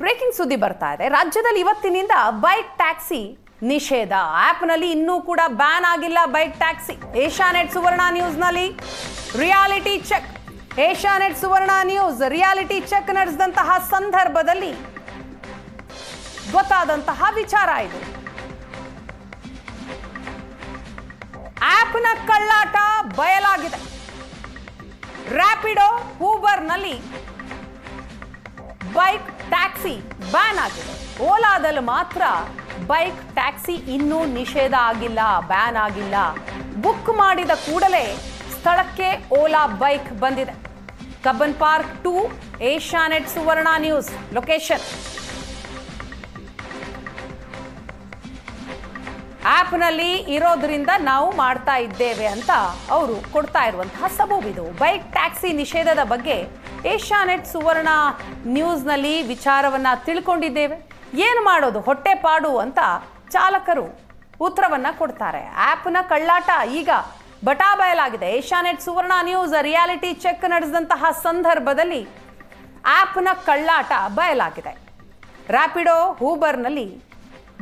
Breaking ಸುದ್ದಿ ಬರ್ತಾ ಇದೆ. ರಾಜ್ಯದಲ್ಲಿ ಇವತ್ತಿನಿಂದ ಬೈಕ್ ಟ್ಯಾಕ್ಸಿ ನಿಷೇಧ. ಆ್ಯಪ್ನಲ್ಲಿ ಇನ್ನೂ ಕೂಡ ಬ್ಯಾನ್ ಆಗಿಲ್ಲ bike taxi. Asianet Suvarna ನ್ಯೂಸ್ನಲ್ಲಿ reality check. Asianet Suvarna news, reality check ನಡೆಸಿದಂತಹ ಸಂದರ್ಭದಲ್ಲಿ ಗೊತ್ತಾದಂತಹ ವಿಚಾರ ಇದು. ಆ್ಯಪ್ನ ಕಳ್ಳಾಟ ಬಯಲಾಗಿದೆ. ರ್ಯಾಪಿಡೋ ಹೂಬರ್ನಲ್ಲಿ ಬೈಕ್ ಟ್ಯಾಕ್ಸಿ ಬ್ಯಾನ್ ಆಗಿದೆ. ಓಲಾದಲ್ಲಿ ಮಾತ್ರ ಬೈಕ್, ಟ್ಯಾಕ್ಸಿ ಇನ್ನೂ ನಿಷೇಧ ಆಗಿಲ್ಲ, ಬ್ಯಾನ್ ಆಗಿಲ್ಲ. ಬುಕ್ ಮಾಡಿದ ಕೂಡಲೇ ಸ್ಥಳಕ್ಕೆ ಓಲಾ ಬೈಕ್ ಬಂದಿದೆ. Cubbon park to Asianet Suvarna news. Location. ಆ್ಯಪ್ನಲ್ಲಿ ಇರೋದ್ರಿಂದ ನಾವು ಮಾಡ್ತಾ ಇದ್ದೇವೆ ಅಂತ ಅವರು ಕೊಡ್ತಾ ಇರುವಂತಹ ಸಬೂಬಿದು ಬೈಕ್ ಟ್ಯಾಕ್ಸಿ ನಿಷೇಧದ ಬಗ್ಗೆ ಏಷ್ಯಾನೆಟ್ ಸುವರ್ಣ ನ್ಯೂಸ್ನಲ್ಲಿ ವಿಚಾರವನ್ನ ತಿಳ್ಕೊಂಡಿದ್ದೇವೆ. ಏನು ಮಾಡೋದು? ಹೊಟ್ಟೆ ಪಾಡು ಅಂತ ಚಾಲಕರು ಉತ್ತರವನ್ನ ಕೊಡ್ತಾರೆ. ಆ್ಯಪ್ನ ಕಳ್ಳಾಟ ಈಗ ಬಟಾ ಬಯಲಾಗಿದೆ. Asianet Suvarna news reality check ನಡೆಸಿದಂತಹ ಸಂದರ್ಭದಲ್ಲಿ ಆ್ಯಪ್ನ ಕಳ್ಳಾಟ ಬಯಲಾಗಿದೆ. ರ್ಯಾಪಿಡೋ ಹೂಬರ್ನಲ್ಲಿ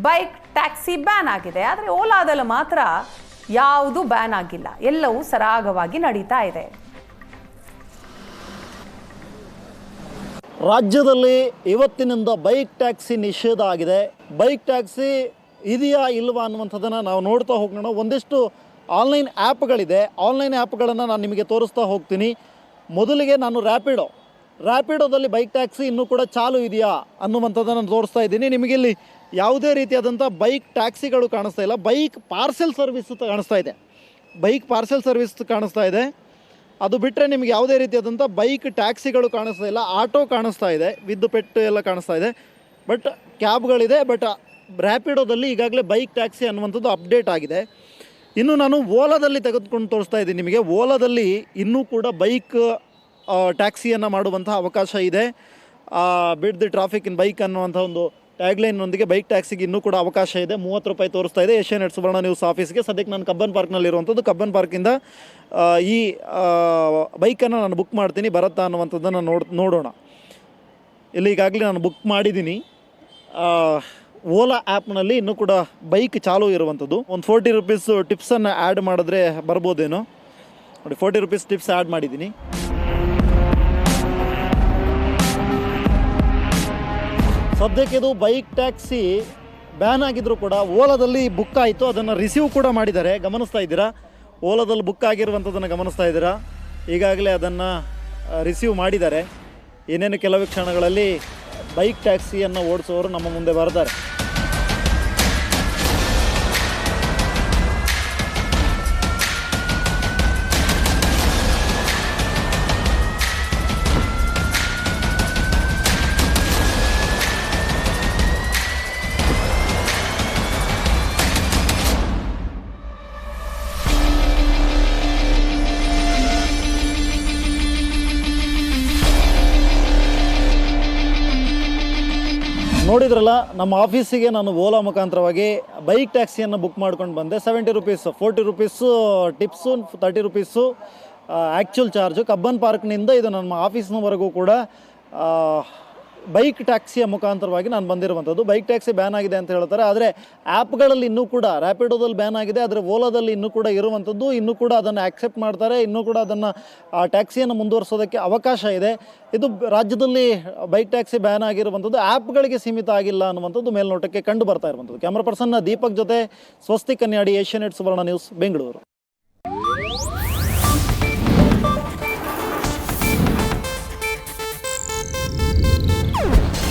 ಬೈಕ್ ಟ್ಯಾಕ್ಸಿ ಬ್ಯಾನ್ ಆಗಿದೆ. ಆದರೆ ಓಲಾದಲ್ಲಿ ಮಾತ್ರ ಯಾವುದು ಬ್ಯಾನ್ ಆಗಿಲ್ಲ. ಎಲ್ಲವೂ ಸರಾಗವಾಗಿ ನಡೀತಾ ಇದೆ. ರಾಜ್ಯದಲ್ಲಿ ಇವತ್ತಿನಿಂದ ಬೈಕ್ ಟ್ಯಾಕ್ಸಿ ನಿಷೇಧ ಆಗಿದೆ. ಬೈಕ್ ಟ್ಯಾಕ್ಸಿ ಇದೆಯಾ ಇಲ್ವಾ ಅನ್ನುವಂಥದ್ದನ್ನು ನಾವು ನೋಡ್ತಾ ಹೋಗೋಣ. ಒಂದಿಷ್ಟು ಆನ್ಲೈನ್ ಆ್ಯಪ್ಗಳಿದೆ ಆನ್ಲೈನ್ ಆ್ಯಪ್ಗಳನ್ನು ನಾನು ನಿಮಗೆ ತೋರಿಸ್ತಾ ಹೋಗ್ತೀನಿ. ಮೊದಲಿಗೆ ನಾನು ರ್ಯಾಪಿಡೋ ರ್ಯಾಪಿಡೋದಲ್ಲಿ ಬೈಕ್ ಟ್ಯಾಕ್ಸಿ ಇನ್ನೂ ಕೂಡ ಚಾಲು ಇದೆಯಾ ಅನ್ನುವಂಥದ್ದನ್ನು ತೋರಿಸ್ತಾ ಇದ್ದೀನಿ. ನಿಮಗೆ ಇಲ್ಲಿ ಯಾವುದೇ ರೀತಿಯಾದಂಥ ಬೈಕ್ ಟ್ಯಾಕ್ಸಿಗಳು ಕಾಣಿಸ್ತಾ ಇಲ್ಲ. ಬೈಕ್ ಪಾರ್ಸೆಲ್ ಸರ್ವಿಸ್ ಕಾಣಿಸ್ತಾ ಇದೆ. ಬೈಕ್ ಪಾರ್ಸೆಲ್ ಸರ್ವಿಸ್ ಕಾಣಿಸ್ತಾ ಇದೆ. ಅದು ಬಿಟ್ಟರೆ ನಿಮಗೆ ಯಾವುದೇ ರೀತಿಯಾದಂಥ ಬೈಕ್ ಟ್ಯಾಕ್ಸಿಗಳು ಕಾಣಿಸ್ತಾ ಇಲ್ಲ. ಆಟೋ ಕಾಣಿಸ್ತಾ ಇದೆ. ವಿದ್ ಪೆಟ್ಟು ಎಲ್ಲ ಕಾಣಿಸ್ತಾ ಇದೆ. ಬಟ್ ಕ್ಯಾಬ್ಗಳಿದೆ. ಬಟ್ ರ್ಯಾಪಿಡೋದಲ್ಲಿ ಈಗಾಗಲೇ ಬೈಕ್ ಟ್ಯಾಕ್ಸಿ ಅನ್ನುವಂಥದ್ದು ಅಪ್ಡೇಟ್ ಆಗಿದೆ. ಇನ್ನು ನಾನು ಓಲಾದಲ್ಲಿ ತೆಗೆದುಕೊಂಡು ತೋರಿಸ್ತಾ ಇದ್ದೀನಿ ನಿಮಗೆ. ಓಲಾದಲ್ಲಿ ಇನ್ನೂ ಕೂಡ ಬೈಕ್ ಟ್ಯಾಕ್ಸಿಯನ್ನು ಮಾಡುವಂತಹ ಅವಕಾಶ ಇದೆ. ಬಿಡ್ ದಿ ಟ್ರಾಫಿಕ್ ಇನ್ ಬೈಕ್ ಅನ್ನುವಂಥ ಒಂದು ಟ್ಯಾಗ್ಲೈನ್ನೊಂದಿಗೆ ಬೈಕ್ ಟ್ಯಾಕ್ಸಿಗೆ ಇನ್ನೂ ಕೂಡ ಅವಕಾಶ ಇದೆ. ಮೂವತ್ತು ರೂಪಾಯಿ ತೋರಿಸ್ತಾ ಇದೆ. ಏಷ್ಯಾನೆಟ್ ಸುವರ್ಣ ನ್ಯೂಸ್ ಆಫೀಸ್ಗೆ ಸದ್ಯಕ್ಕೆ ನಾನು ಕಬ್ಬನ್ ಪಾರ್ಕ್ನಲ್ಲಿರುವಂಥದ್ದು ಕಬ್ಬನ್ ಪಾರ್ಕಿಂದ ಈ ಬೈಕನ್ನು ನಾನು ಬುಕ್ ಮಾಡ್ತೀನಿ. ಬರುತ್ತಾ ಅನ್ನುವಂಥದ್ದನ್ನು ನೋಡ್, ನೋಡೋಣ. ಇಲ್ಲಿ ಈಗಾಗಲೇ ನಾನು ಬುಕ್ ಮಾಡಿದ್ದೀನಿ. ಓಲಾ ಆ್ಯಪ್ನಲ್ಲಿ ಇನ್ನೂ ಕೂಡ ಬೈಕ್ ಚಾಲೂ ಇರುವಂಥದ್ದು. ಒಂದು ಫೋರ್ಟಿ ರುಪೀಸು ಟಿಪ್ಸನ್ನು ಆ್ಯಡ್ ಮಾಡಿದ್ರೆ ಬರ್ಬೋದೇನೋ. ನೋಡಿ ಫೋರ್ಟಿ ರುಪೀಸ್ ಟಿಪ್ಸ್ ಆ್ಯಡ್ ಮಾಡಿದ್ದೀನಿ. ಸದ್ಯಕ್ಕೆ ಇದು ಬೈಕ್ ಟ್ಯಾಕ್ಸಿ ಬ್ಯಾನ್ ಆಗಿದ್ರು ಕೂಡ ಓಲಾದಲ್ಲಿ ಬುಕ್ ಆಯಿತು. ಅದನ್ನು ರಿಸೀವ್ ಕೂಡ ಮಾಡಿದ್ದಾರೆ. ಗಮನಿಸ್ತಾ ಇದ್ದೀರಾ? ಓಲಾದಲ್ಲಿ ಬುಕ್ ಆಗಿರುವಂಥದ್ದನ್ನು ಗಮನಿಸ್ತಾ ಇದ್ದೀರಾ? ಈಗಾಗಲೇ ಅದನ್ನು ರಿಸೀವ್ ಮಾಡಿದ್ದಾರೆ. ಏನೇನು ಕೆಲವು ಕ್ಷಣಗಳಲ್ಲಿ ಬೈಕ್ ಟ್ಯಾಕ್ಸಿಯನ್ನು ಓಡಿಸೋರು ನಮ್ಮ ಮುಂದೆ ಬರ್ತಾರೆ ನೋಡಿದ್ರಲ್ಲ, ನಮ್ಮ ಆಫೀಸಿಗೆ ನಾನು ಓಲಾ ಮುಖಾಂತರವಾಗಿ ಬೈಕ್ ಟ್ಯಾಕ್ಸಿಯನ್ನು ಬುಕ್ ಮಾಡ್ಕೊಂಡು ಬಂದೆ. Seventy rupees forty rupees tips thirty rupees actual charge Cubbon ಪಾರ್ಕ್ನಿಂದ ಇದು ನಮ್ಮ ಆಫೀಸ್ನವರೆಗೂ ಕೂಡ ಬೈಕ್ ಟ್ಯಾಕ್ಸಿಯ ಮುಖಾಂತರವಾಗಿ ನಾನು ಬಂದಿರುವಂಥದ್ದು. ಬೈಕ್ ಟ್ಯಾಕ್ಸಿ ಬ್ಯಾನ್ ಆಗಿದೆ ಅಂತ ಹೇಳ್ತಾರೆ. ಆದರೆ ಆ್ಯಪ್ಗಳಲ್ಲಿ ಇನ್ನೂ ಕೂಡ ರ್ಯಾಪಿಡೋದಲ್ಲಿ ಬ್ಯಾನ್ ಆಗಿದೆ. ಆದರೆ ಓಲಾದಲ್ಲಿ ಇನ್ನೂ ಕೂಡ ಇರುವಂಥದ್ದು. ಇನ್ನೂ ಕೂಡ ಅದನ್ನು ಆಕ್ಸೆಪ್ಟ್ ಮಾಡ್ತಾರೆ. ಇನ್ನೂ ಕೂಡ ಅದನ್ನು, ಆ, ಟ್ಯಾಕ್ಸಿಯನ್ನು ಮುಂದುವರಿಸೋದಕ್ಕೆ ಅವಕಾಶ ಇದೆ. ಇದು ರಾಜ್ಯದಲ್ಲಿ ಬೈಕ್ ಟ್ಯಾಕ್ಸಿ ಬ್ಯಾನ್ ಆಗಿರುವಂಥದ್ದು. ಆ್ಯಪ್ಗಳಿಗೆ ಸೀಮಿತ ಆಗಿಲ್ಲ ಅನ್ನುವಂಥದ್ದು ಮೇಲ್ನೋಟಕ್ಕೆ ಕಂಡು ಬರ್ತಾ ಇರುವಂಥದ್ದು. ಕ್ಯಾಮ್ರಾ ಪರ್ಸನ್ನ ದೀಪಕ್ ಜೊತೆ ಸ್ವಸ್ತಿ ಕನ್ಯಾಡಿ ಏಷ್ಯಾನೆಟ್ ಸುವರ್ಣ ನ್ಯೂಸ್, ಬೆಂಗಳೂರು.